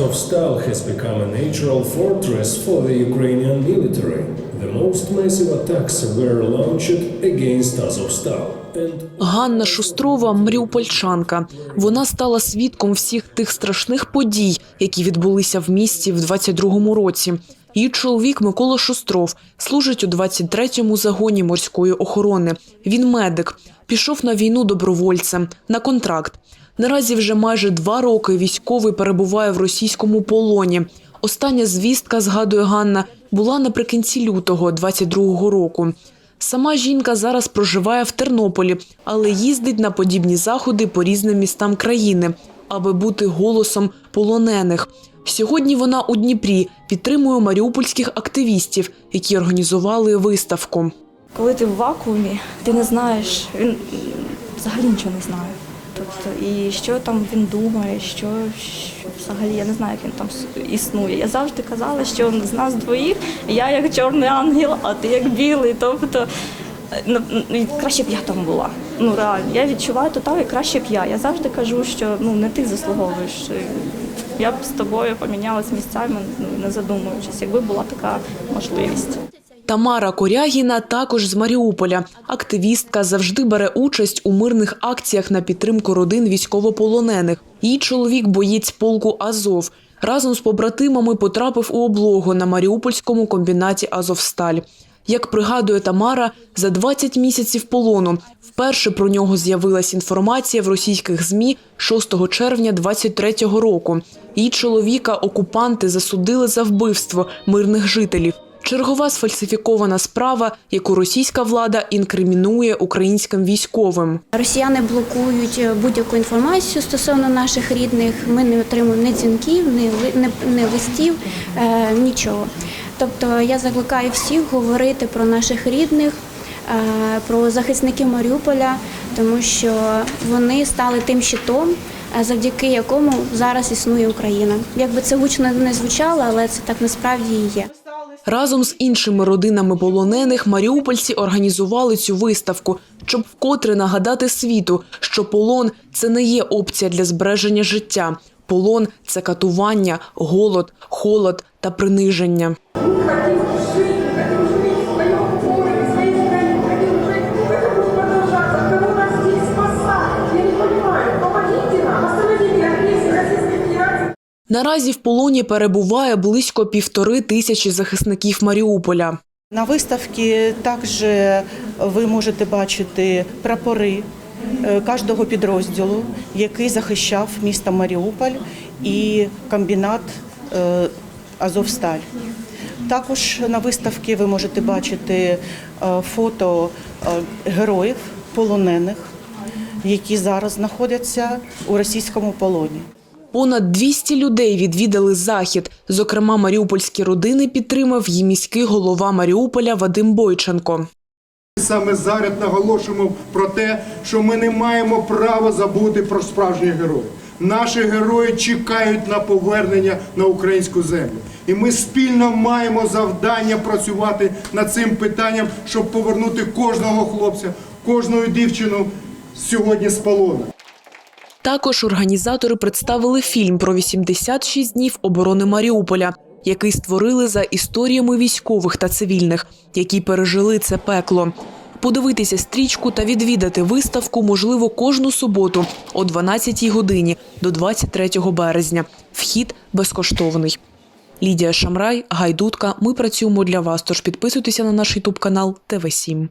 Azovstal has become a natural fortress for the Ukrainian military. The most massive attacks were launched against Azovstal. Ганна Шустрова Мріупольчанка. Вона стала свідком всіх тих страшних подій, які відбулися в місті в 22-му році. Її чоловік Микола Шустров служить у 23-му загоні морської охорони. Він медик, пішов на війну добровольцем на контракт. Наразі вже майже два роки військовий перебуває в російському полоні. Остання звістка, згадує Ганна, була наприкінці лютого 22-го року. Сама жінка зараз проживає в Тернополі, але їздить на подібні заходи по різним містам країни, аби бути голосом полонених. Сьогодні вона у Дніпрі підтримує маріупольських активістів, які організували виставку. Коли ти в вакуумі, ти не знаєш, він взагалі нічого не знає. Тобто, і що там він думає, що, що взагалі я не знаю, як він там існує. Я завжди казала, що з нас двоїх я як чорний ангел, а ти як білий. Тобто краще б я там була. Ну реально, я відчуваю то так, і краще б я. Я завжди кажу, що ну не ти заслуговуєш. Я б з тобою помінялась місцями, не задумуючись, якби була така можливість. Тамара Корягіна також з Маріуполя. Активістка завжди бере участь у мирних акціях на підтримку родин військовополонених. Її чоловік боєць полку Азов. Разом з побратимами потрапив у облогу на Маріупольському комбінаті Азовсталь. Як пригадує Тамара, за 20 місяців полону вперше про нього з'явилась інформація в російських ЗМІ 6 червня 23-го року. Її чоловіка окупанти засудили за вбивство мирних жителів. Чергова сфальсифікована справа, яку російська влада інкримінує українським військовим. Росіяни блокують е, будь-яку інформацію стосовно наших рідних. Ми не отримуємо ні дзвінків, ні, ли- ні, ні листів, е, нічого. Тобто я закликаю всіх говорити про наших рідних, е, про захисників Маріуполя, тому що вони стали тим щитом, е, завдяки якому зараз існує Україна. Якби це гучно не звучало, але це так насправді і є. Разом з іншими родинами полонених маріупольці організували цю виставку, щоб вкотре нагадати світу, що полон це не є опція для збереження життя. Полон це катування, голод, холод та приниження. Наразі в полоні перебуває близько півтори тисячі захисників Маріуполя. На виставці також ви можете бачити прапори кожного підрозділу, який захищав місто Маріуполь і комбінат е, Азовсталь. Також на виставці ви можете бачити е, фото е, героїв полонених, які зараз знаходяться у російському полоні. Понад 200 людей відвідали захід. Зокрема, маріупольські родини підтримав її міський голова Маріуполя Вадим Бойченко. Саме зараз наголошуємо про те, що ми не маємо права забути про справжніх героїв. Наші герої чекають на повернення на українську землю. І ми спільно маємо завдання працювати над цим питанням, щоб повернути кожного хлопця, кожну дівчину сьогодні з полону. Також організатори представили фільм про 86 днів оборони Маріуполя, який створили за історіями військових та цивільних, які пережили це пекло. Подивитися стрічку та відвідати виставку можливо кожну суботу о 12 годині до 23 березня. Вхід безкоштовний. Лідія Шамрай, Гайдутка. Ми працюємо для вас. Тож підписуйтеся на наш ютуб канал ТВ 7